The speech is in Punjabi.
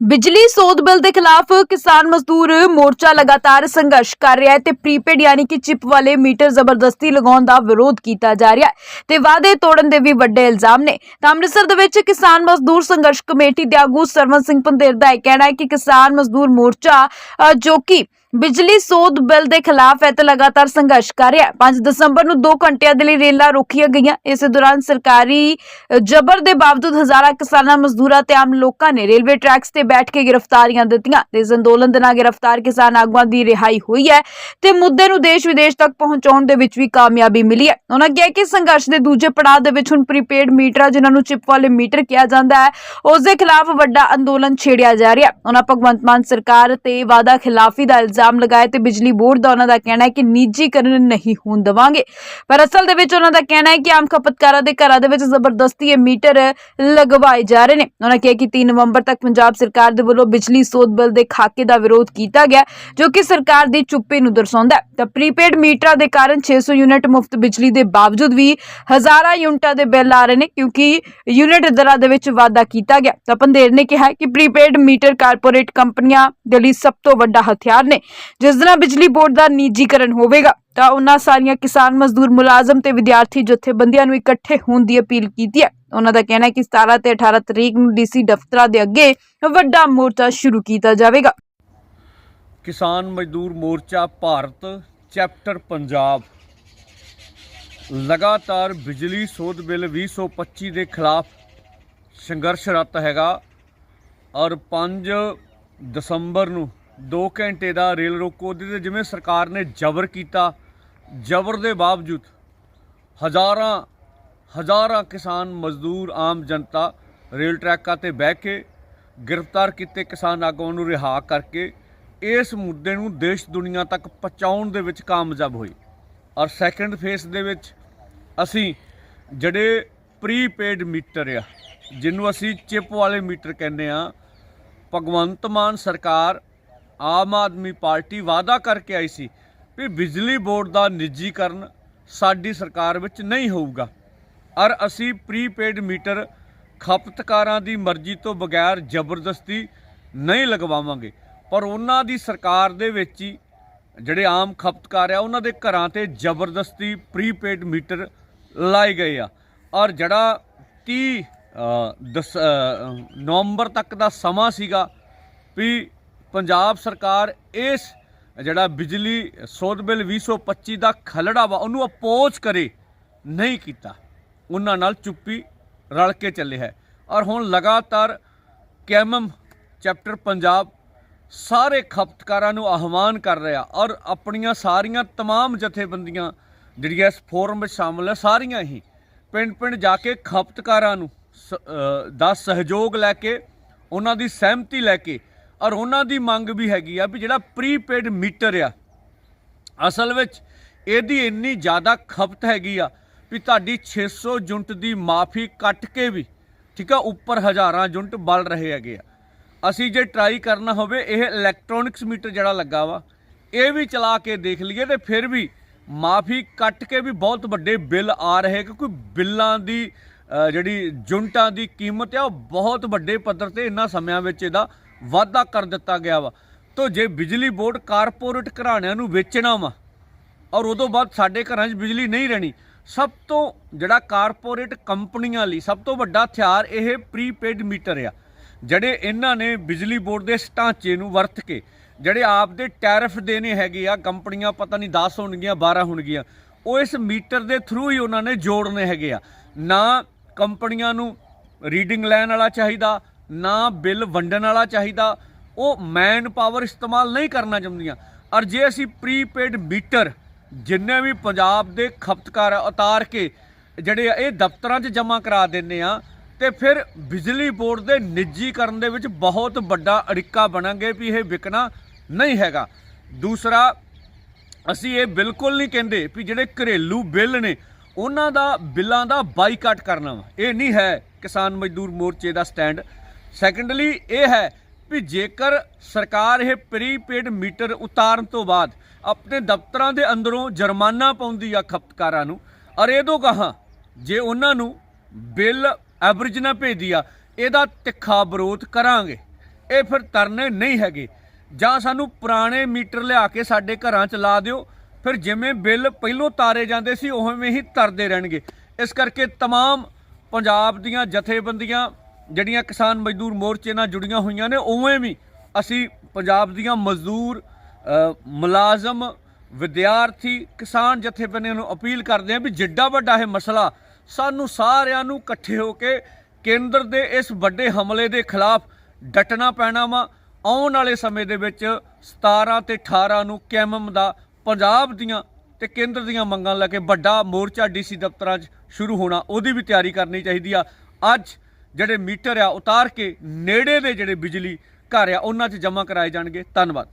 ਬਿਜਲੀ ਸੋਧ ਬਿੱਲ ਦੇ ਖਿਲਾਫ ਕਿਸਾਨ ਮਜ਼ਦੂਰ ਮੋਰਚਾ ਲਗਾਤਾਰ ਸੰਘਰਸ਼ ਕਰ ਰਿਹਾ ਹੈ ਤੇ ਪ੍ਰੀਪੇਡ ਯਾਨੀ ਕਿ ਚਿਪ ਵਾਲੇ ਮੀਟਰ ਜ਼ਬਰਦਸਤੀ ਲਗਾਉਣ ਦਾ ਵਿਰੋਧ ਕੀਤਾ ਜਾ ਰਿਹਾ ਹੈ ਤੇ ਵਾਅਦੇ ਤੋੜਨ ਦੇ ਵੀ ਵੱਡੇ ਇਲਜ਼ਾਮ ਨੇ। ਤਾਂ ਅੰਮ੍ਰਿਤਸਰ ਦੇ ਵਿੱਚ ਕਿਸਾਨ ਮਜ਼ਦੂਰ ਸੰਘਰਸ਼ ਕਮੇਟੀ ਦੇ ਆਗੂ ਸਰਵਨ ਸਿੰਘ ਪੰਦੇਰ ਦਾ ਇਹ ਕਹਿਣਾ ਹੈ ਕਿ ਕਿਸਾਨ ਮਜ਼ਦੂਰ ਮੋਰਚਾ ਅ, ਜੋ ਕਿ ਬਿਜਲੀ ਸੋਧ ਬਿੱਲ ਦੇ ਖਿਲਾਫ ਹੈ ਤੇ ਲਗਾਤਾਰ ਸੰਘਰਸ਼ ਕਰ ਰਿਹਾ ਹੈ। 5 ਦਸੰਬਰ ਨੂੰ 2 ਘੰਟਿਆਂ ਦੇ ਲਈ ਰੇਲਾਂ ਰੋਕੀਆਂ ਗਈਆਂ। ਇਸ ਦੌਰਾਨ ਸਰਕਾਰੀ ਜਬਰ ਦੇ ਬਾਵਜੂਦ ਹਜ਼ਾਰਾਂ ਕਿਸਾਨਾਂ, ਮਜ਼ਦੂਰਾਂ ਤੇ ਆਮ ਲੋਕਾਂ ਨੇ ਰੇਲਵੇ ਟਰੈਕਸ ਤੇ ਬੈਠ ਕੇ ਗ੍ਰਿਫਤਾਰੀਆਂ ਦਿੱਤੀਆਂ। ਤੇ ਇਸ ਅੰਦੋਲਨ ਦੇ ਨਾਲ ਗ੍ਰਿਫਤਾਰ ਕਿਸਾਨ ਆਗੂਆਂ ਦੀ ਰਿਹਾਈ ਹੋਈ ਹੈ ਤੇ ਮੁੱਦੇ ਨੂੰ ਦੇਸ਼ ਵਿਦੇਸ਼ ਤੱਕ ਪਹੁੰਚਾਉਣ ਦੇ ਵਿੱਚ ਵੀ ਕਾਮਯਾਬੀ ਮਿਲੀ ਹੈ। ਉਹਨਾਂ ਕਿਹਾ ਕਿ ਸੰਘਰਸ਼ ਦੇ ਦੂਜੇ ਪੜਾਅ ਦੇ ਵਿੱਚ ਹੁਣ ਪ੍ਰੀਪੇਡ ਮੀਟਰਾਂ ਜਿਨ੍ਹਾਂ ਨੂੰ ਚਿਪ ਵਾਲੇ ਮੀਟਰ ਕਿਹਾ ਜਾਂਦਾ ਹੈ, ਉਸ ਦੇ ਖਿਲਾਫ ਵੱਡਾ ਅੰਦੋਲਨ ਛੇੜਿਆ ਜਾ ਰਿਹਾ ਉਹਨਾਂ ਭਗਵੰਤ ਮਾਨ ਸਰਕਾਰ ਤੇ ਵਾਅਦਾ ਖਿਲਾਫੀ ਦਾ ਇਲਜ਼ਾਮ ਲਗਾਏ ਤੇ ਬਿਜਲੀ ਬੋਰਡ ਦਾ ਉਹਨਾਂ ਦਾ ਕਹਿਣਾ ਹੈ ਕਿ ਨਿੱਜੀਕਰਨ ਨਹੀਂ ਹੋਣ ਦੇਵਾਂਗੇ। ਪਰ ਅਸਲ ਦੇ ਵਿੱਚ ਉਹਨਾਂ ਦਾ ਕਹਿਣਾ ਹੈ ਕਿ ਆਮ ਖਪਤਕਾਰਾਂ ਦੇ ਘਰਾਂ ਦੇ ਵਿੱਚ ਜ਼ਬਰਦਸਤੀ ਇਹ ਮੀਟਰ ਲਗਵਾਏ ਜਾ ਰਹੇ ਨੇ। ਉਹਨਾਂ ਕਿਹਾ ਕਿ 3 ਨਵੰਬਰ ਤੱਕ ਪੰਜਾਬ ਸਰਕਾਰ ਦੇ ਵੱਲੋਂ ਬਿਜਲੀ ਸੋਧ ਬਿੱਲ ਦੇ ਖਾਕੇ ਦਾ ਵਿਰੋਧ ਕੀਤਾ ਗਿਆ, ਜੋ ਕਿ ਸਰਕਾਰ ਦੀ ਚੁੱਪੀ ਨੂੰ ਦਰਸਾਉਂਦਾ ਹੈ। ਤਾਂ ਪ੍ਰੀਪੇਡ ਮੀਟਰਾਂ ਦੇ ਕਾਰਨ 600 ਯੂਨਿਟ ਮੁਫਤ ਬਿਜਲੀ ਦੇ ਬਾਵਜੂਦ ਵੀ ਹਜ਼ਾਰਾਂ ਯੂਨਿਟਾਂ ਦੇ ਬਿੱਲ ਆ ਰਹੇ ਨੇ, ਕਿਉਂਕਿ ਯੂਨਿਟ ਦਰਾਂ ਦੇ ਵਿੱਚ ਵਾਧਾ ਕੀਤਾ ਗਿਆ। ਤਾਂ ਪੰਦੇਰ ਨੇ ਕਿਹਾ ਕਿ ਪ੍ਰੀਪੇਡ ਮੀਟਰ ਕਾਰਪੋਰੇਟ ਕੰਪਨੀਆਂ ਦੇ ਲਈ ਸਭ ਤੋਂ ਵੱਡਾ ਹਥਿਆਰ ਨੇ। ਜਿਸ ਦਿਨ ਬਿਜਲੀ ਬੋਰਡ ਦਾ ਨਿੱਜੀਕਰਨ ਹੋਵੇਗਾ, ਤਾਂ ਉਹਨਾਂ ਸਾਰੀਆਂ ਕਿਸਾਨ ਮਜ਼ਦੂਰ ਮੁਲਾਜ਼ਮ ਤੇ ਵਿਦਿਆਰਥੀ ਜਥੇਬੰਦੀਆਂ ਨੂੰ ਇਕੱਠੇ ਹੋਣ ਦੀ ਅਪੀਲ ਕੀਤੀ ਹੈ। ਉਹਨਾਂ ਦਾ ਕਹਿਣਾ ਹੈ ਕਿ 17 ਤੇ 18 ਤਰੀਕ ਨੂੰ ਡੀਸੀ ਦਫ਼ਤਰਾਂ ਦੇ ਅੱਗੇ ਵੱਡਾ ਮੋਰਚਾ ਸ਼ੁਰੂ ਕੀਤਾ ਜਾਵੇਗਾ। ਕਿਸਾਨ ਮਜ਼ਦੂਰ ਮੋਰਚਾ ਭਾਰਤ, ਚੈਪਟਰ ਪੰਜਾਬ। ਲਗਾਤਾਰ ਬਿਜਲੀ ਸੋਧ ਬਿੱਲ 2025 ਦੇ ਖਿਲਾਫ ਸੰਘਰਸ਼ਰਤ ਹੈਗਾ ਔਰ 5 ਦਸੰਬਰ ਨੂੰ 2 ਘੰਟੇ ਦਾ ਰੇਲ ਰੋਕੋ ਉਹਦੇ ਤੇ ਜਿਵੇਂ ਸਰਕਾਰ ਨੇ ਜ਼ਬਰ ਕੀਤਾ, ਜ਼ਬਰ ਦੇ ਬਾਵਜੂਦ ਹਜ਼ਾਰਾਂ ਹਜ਼ਾਰਾਂ ਕਿਸਾਨ, ਮਜ਼ਦੂਰ, ਆਮ ਜਨਤਾ ਰੇਲ ਟਰੈਕਾਂ ਤੇ ਬਹਿ ਕੇ ਗ੍ਰਿਫਤਾਰ ਕੀਤੇ ਕਿਸਾਨ ਆਗੂਆਂ ਨੂੰ ਰਿਹਾ ਕਰਕੇ ਇਸ ਮੁੱਦੇ ਨੂੰ ਦੇਸ਼ ਦੁਨੀਆ ਤੱਕ ਪਹੁੰਚਾਉਣ ਦੇ ਵਿੱਚ ਕਾਮਯਾਬ ਹੋਈ। ਔਰ ਸੈਕੰਡ ਫੇਸ ਦੇ ਵਿੱਚ ਅਸੀਂ ਜਿਹੜੇ ਪ੍ਰੀਪੇਡ ਮੀਟਰ ਆ, ਜਿਹਨੂੰ ਅਸੀਂ ਚਿਪ ਵਾਲੇ ਮੀਟਰ ਕਹਿੰਦੇ ਆ ਭਗਵੰਤ ਮਾਨ ਸਰਕਾਰ ਆਮ ਆਦਮੀ ਪਾਰਟੀ ਵਾਅਦਾ ਕਰਕੇ ਆਈ ਸੀ ਵੀ ਬਿਜਲੀ ਬੋਰਡ ਦਾ ਨਿੱਜੀਕਰਨ ਸਾਡੀ ਸਰਕਾਰ ਵਿੱਚ ਨਹੀਂ ਹੋਊਗਾ। ਔਰ ਅਸੀਂ ਪ੍ਰੀਪੇਡ ਮੀਟਰ ਖਪਤਕਾਰਾਂ ਦੀ ਮਰਜ਼ੀ ਤੋਂ ਬਗੈਰ ਜ਼ਬਰਦਸਤੀ ਨਹੀਂ ਲਗਵਾਵਾਂਗੇ। ਪਰ ਉਹਨਾਂ ਦੀ ਸਰਕਾਰ ਦੇ ਵਿੱਚ ਹੀ ਜਿਹੜੇ ਆਮ ਖਪਤਕਾਰ ਆ, ਉਹਨਾਂ ਦੇ ਘਰਾਂ ਤੇ ਜ਼ਬਰਦਸਤੀ ਪ੍ਰੀਪੇਡ ਮੀਟਰ ਲਾਏ ਗਏ ਆ। ਔਰ ਜਿਹੜਾ 30 ਦਸ ਨਵੰਬਰ ਤੱਕ ਦਾ ਸਮਾਂ ਸੀਗਾ ਵੀ ਪੰਜਾਬ ਸਰਕਾਰ ਇਸ ਜਿਹੜਾ ਬਿਜਲੀ ਸੋਧ ਬਿੱਲ 2025 ਦਾ ਖਲੜਾ ਵਾ ਉਹਨੂੰ ਅਪੋਜ਼ ਕਰੇ ਨਹੀਂ ਕੀਤਾ ਉਹਨਾਂ ਨਾਲ ਚੁੱਪੀ ਰਲ ਕੇ ਚੱਲੇ ਹੈ ਔਰ ਹੁਣ ਲਗਾਤਾਰ ਕੈਮਮ ਚੈਪਟਰ ਪੰਜਾਬ ਸਾਰੇ ਖਪਤਕਾਰਾਂ ਨੂੰ ਆਹਵਾਨ ਕਰ ਰਿਹਾ ਔਰ ਆਪਣੀਆਂ ਸਾਰੀਆਂ तमाम ਜਥੇਬੰਦੀਆਂ ਜਿਹੜੀਆਂ ਇਸ ਫੋਰਮ ਵਿੱਚ ਸ਼ਾਮਲ ਹੈ ਸਾਰੀਆਂ ਹੀ ਪਿੰਡ ਪਿੰਡ ਜਾ ਕੇ ਖਪਤਕਾਰਾਂ ਨੂੰ ਸ- ਅ, ਦਾ ਸਹਿਯੋਗ ਲੈ ਕੇ ਉਹਨਾਂ ਦੀ ਸਹਿਮਤੀ ਲੈ ਕੇ ਔਰ ਉਹਨਾਂ ਦੀ ਮੰਗ ਵੀ ਹੈਗੀ ਆ ਵੀ ਜਿਹੜਾ ਪ੍ਰੀਪੇਡ ਮੀਟਰ ਆ, ਅਸਲ ਵਿੱਚ ਇਹਦੀ ਇੰਨੀ ਜ਼ਿਆਦਾ ਖਪਤ ਹੈਗੀ ਆ ਵੀ ਤੁਹਾਡੀ 600 ਯੂਨਿਟ ਦੀ ਮਾਫੀ ਕੱਟ ਕੇ ਵੀ, ਠੀਕ ਆ, ਉੱਪਰ ਹਜ਼ਾਰਾਂ ਯੂਨਿਟ ਬਲ ਰਹੇ ਹੈਗੇ ਆ। ਅਸੀਂ ਜੇ ਟਰਾਈ ਕਰਨਾ ਹੋਵੇ, ਇਹ ਇਲੈਕਟ੍ਰੋਨਿਕਸ ਮੀਟਰ ਜਿਹੜਾ ਲੱਗਾ ਵਾ, ਇਹ ਵੀ ਚਲਾ ਕੇ ਦੇਖ ਲਈਏ ਤੇ ਫਿਰ ਵੀ ਮਾਫੀ ਕੱਟ ਕੇ ਵੀ ਬਹੁਤ ਵੱਡੇ ਬਿੱਲ ਆ ਰਹੇ ਕਿਉਂਕਿ ਬਿੱਲਾਂ ਦੀ ਜਿਹੜੀ ਯੂਨਿਟਾਂ ਦੀ ਕੀਮਤ ਆ, ਉਹ ਬਹੁਤ ਵੱਡੇ ਪੱਧਰ ਤੇ ਇਹਨਾਂ ਸਮਿਆਂ ਵਿੱਚ ਇਹਦਾ ਵਾਧਾ ਕਰ ਦਿੱਤਾ ਗਿਆ ਵਾ। ਤੋ ਜੇ ਬਿਜਲੀ ਬੋਰਡ ਕਾਰਪੋਰੇਟ ਘਰਾਣਿਆਂ ਨੂੰ ਵੇਚਣਾ ਵਾ, ਔਰ ਉਦੋਂ ਬਾਅਦ ਸਾਡੇ ਘਰਾਂ 'ਚ ਬਿਜਲੀ ਨਹੀਂ ਰਹਿਣੀ, ਸਭ ਤੋਂ ਜਿਹੜਾ ਕਾਰਪੋਰੇਟ ਕੰਪਨੀਆਂ ਲਈ ਸਭ ਤੋਂ ਵੱਡਾ ਹਥਿਆਰ ਇਹ ਪ੍ਰੀਪੇਡ ਮੀਟਰ ਆ, ਜਿਹੜੇ ਇਹਨਾਂ ਨੇ ਬਿਜਲੀ ਬੋਰਡ ਦੇ ਢਾਂਚੇ ਨੂੰ ਵਰਤ ਕੇ, ਜਿਹੜੇ ਆਪਦੇ ਟੈਰਿਫ ਦੇਣੇ ਹੈਗੇ ਆ, ਕੰਪਨੀਆਂ ਪਤਾ ਨਹੀਂ 10 ਹੋਣਗੀਆਂ 12 ਹੋਣਗੀਆਂ, ਉਹ ਇਸ ਮੀਟਰ ਦੇ ਥਰੂ ਹੀ ਉਹਨਾਂ ਨੇ ਜੋੜਨੇ ਹੈਗੇ ਆ। ਨਾ ਕੰਪਨੀਆਂ ਨੂੰ ਰੀਡਿੰਗ ਲੈਣ ਵਾਲਾ ਚਾਹੀਦਾ ਨਾ ਬਿੱਲ ਵੰਡਣ ਵਾਲਾ ਚਾਹੀਦਾ, ਉਹ ਮੈਨ ਪਾਵਰ ਇਸਤੇਮਾਲ ਨਹੀਂ ਕਰਨਾ ਚਾਹੁੰਦੀਆਂ। ਔਰ ਜੇ ਅਸੀਂ ਪ੍ਰੀਪੇਡ ਮੀਟਰ ਜਿੰਨੇ ਵੀ ਪੰਜਾਬ ਦੇ ਖਪਤਕਾਰ ਉਤਾਰ ਕੇ ਜਿਹੜੇ ਆ, ਇਹ ਦਫ਼ਤਰਾਂ 'ਚ ਜਮ੍ਹਾਂ ਕਰਾ ਦਿੰਨੇ ਆ, ਤੇ ਫਿਰ ਬਿਜਲੀ ਬੋਰਡ ਦੇ ਨਿੱਜੀਕਰਨ ਦੇ ਵਿੱਚ ਬਹੁਤ ਵੱਡਾ ਅੜਿੱਕਾ ਬਣਾਂਗੇ ਵੀ ਇਹ ਵਿਕਣਾ ਨਹੀਂ ਹੈਗਾ। ਦੂਸਰਾ, ਅਸੀਂ ਇਹ ਬਿਲਕੁਲ ਨਹੀਂ ਕਹਿੰਦੇ ਵੀ ਜਿਹੜੇ ਘਰੇਲੂ ਬਿੱਲ ਨੇ, ਉਹਨਾਂ ਦਾ ਬਿੱਲਾਂ ਦਾ ਬਾਈਕਾਟ ਕਰਨਾ ਵਾ। ਇਹ ਨਹੀਂ ਹੈ ਕਿਸਾਨ ਮਜ਼ਦੂਰ ਮੋਰਚੇ ਦਾ ਸਟੈਂਡ। ਸੈਕੰਡਲੀ ਇਹ ਹੈ ਵੀ ਜੇਕਰ ਸਰਕਾਰ ਇਹ ਪ੍ਰੀਪੇਡ ਮੀਟਰ ਉਤਾਰਨ ਤੋਂ ਬਾਅਦ ਆਪਣੇ ਦਫ਼ਤਰਾਂ ਦੇ ਅੰਦਰੋਂ ਜੁਰਮਾਨਾ ਪਾਉਂਦੀ ਆ ਖਪਤਕਾਰਾਂ ਨੂੰ ਔਰ ਇਹ ਤੋਂ ਕਹਾ ਜੇ ਉਹਨਾਂ ਨੂੰ ਬਿੱਲ ਐਵਰੇਜ ਨਾ ਭੇਜਦੀ ਆ ਇਹਦਾ ਤਿੱਖਾ ਵਿਰੋਧ ਕਰਾਂਗੇ ਇਹ ਫਿਰ ਤਰਨੇ ਨਹੀਂ ਹੈਗੇ ਜਾਂ ਸਾਨੂੰ ਪੁਰਾਣੇ ਮੀਟਰ ਲਿਆ ਕੇ ਸਾਡੇ ਘਰਾਂ 'ਚ ਲਾ ਦਿਓ ਫਿਰ ਜਿਵੇਂ ਬਿੱਲ ਪਹਿਲੋਂ ਤਾਰੇ ਜਾਂਦੇ ਸੀ ਉਵੇਂ ਹੀ ਤਰਦੇ ਰਹਿਣਗੇ ਇਸ ਕਰਕੇ तमाम ਪੰਜਾਬ ਦੀਆਂ ਜਥੇਬੰਦੀਆਂ ਜਿਹੜੀਆਂ ਕਿਸਾਨ ਮਜ਼ਦੂਰ ਮੋਰਚੇ ਨਾਲ ਜੁੜੀਆਂ ਹੋਈਆਂ ਨੇ, ਉਵੇਂ ਵੀ ਅਸੀਂ ਪੰਜਾਬ ਦੀਆਂ ਮਜ਼ਦੂਰ ਮੁਲਾਜ਼ਮ, ਵਿਦਿਆਰਥੀ, ਕਿਸਾਨ ਜਥੇਬੰਦੀਆਂ ਨੂੰ ਅਪੀਲ ਕਰਦੇ ਹਾਂ ਵੀ ਜਿੱਡਾ ਵੱਡਾ ਇਹ ਮਸਲਾ ਸਾਨੂੰ ਸਾਰਿਆਂ ਨੂੰ ਇਕੱਠੇ ਹੋ ਕੇ ਕੇਂਦਰ ਦੇ ਇਸ ਵੱਡੇ ਹਮਲੇ ਦੇ ਖਿਲਾਫ ਡਟਣਾ ਪੈਣਾ ਵਾ। ਆਉਣ ਵਾਲੇ ਸਮੇਂ ਦੇ ਵਿੱਚ 17 ਤੇ 18 ਨੂੰ ਕੈਮਮ ਦਾ ਪੰਜਾਬ ਦੀਆਂ ਤੇ ਕੇਂਦਰ ਦੀਆਂ ਮੰਗਾਂ ਲੈ ਕੇ ਵੱਡਾ ਮੋਰਚਾ ਡੀਸੀ ਦਫ਼ਤਰਾਂ 'ਚ ਸ਼ੁਰੂ ਹੋਣਾ, ਉਹਦੀ ਵੀ ਤਿਆਰੀ ਕਰਨੀ ਚਾਹੀਦੀ ਆ। ਅੱਜ ਜਿਹੜੇ ਮੀਟਰ ਆ ਉਤਾਰ ਕੇ ਨੇੜੇ ਦੇ ਜਿਹੜੇ ਬਿਜਲੀ ਘਰ ਆ, ਉਹਨਾਂ 'ਚ ਜਮ੍ਹਾਂ ਕਰਾਏ ਜਾਣਗੇ। ਧੰਨਵਾਦ।